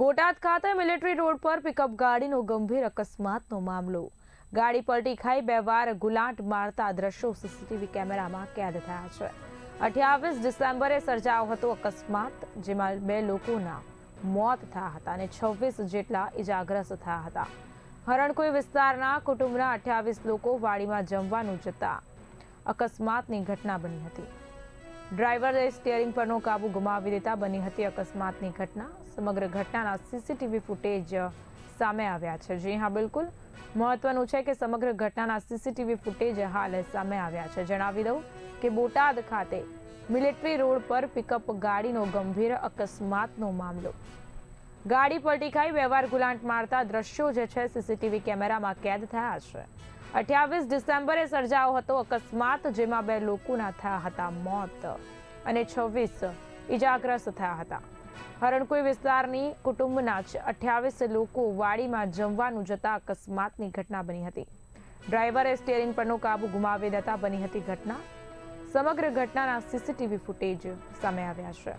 બોટાદ ખાતે military road પર pickup ગાડીનો ગંભીર અકસ્માતનો મામલો. ગાડી પલટી ખાઈ બે વાર ગુલાંટ મારતા દ્રશ્યો સીસીટીવી કેમેરામાં કેદ થયા છે. અઠ્યાવીસ ડિસેમ્બરે સર્જાયો હતો અકસ્માત, જેમાં બે લોકોના મોત થયા હતા અને છવ્વીસ જેટલા ઇજાગ્રસ્ત થયા હતા. હરણકોઈ વિસ્તારના કુટુંબના અઠ્યાવીસ લોકો વાડીમાં જમવાનું જતા અકસ્માતની ઘટના બની હતી. ડ્રાઈવરે સ્ટિયરિંગ પરનો કાબુ ગુમાવી દેતા બની હતી અકસ્માતની ઘટના. સમગ્ર ઘટનાના સીસીટીવી ફૂટેજ સામે આવ્યા છે. જી હા, બિલકુલ. મહત્વનું છે કે સમગ્ર ઘટનાના સીસીટીવી ફૂટેજ હાલ સામે આવ્યા છે. જણાવી દઉં કે બોટાદ ખાતે મિલિટરી રોડ પર પિકઅપ ગાડીનો ગંભીર અકસ્માતનો મામલો. ગાડી પલટી ખાઈ વ્યવહાર ગુલાંટ મારતા દ્રશ્યો જે છે, સીસીટીવી કેમેરામાં કેદ થયા છે. અઠ્યાવીસ ડિસેમ્બરે સર્જાયો હતો અકસ્માત, જેમાં બે લોકોના થયા હતા મોત અને છવ્વીસ ઇજાગ્રસ્ત થયા હતા. હરણકુઈ વિસ્તારની કુટુંબના જ અઠ્યાવીસ લોકો વાડીમાં જમવાનું જતા અકસ્માતની ઘટના બની હતી. ડ્રાઈવરે સ્ટેરિંગ પરનો કાબુ ગુમાવી દેતા બની હતી ઘટના. સમગ્ર ઘટનાના સીસીટીવી ફૂટેજ સામે આવ્યા છે.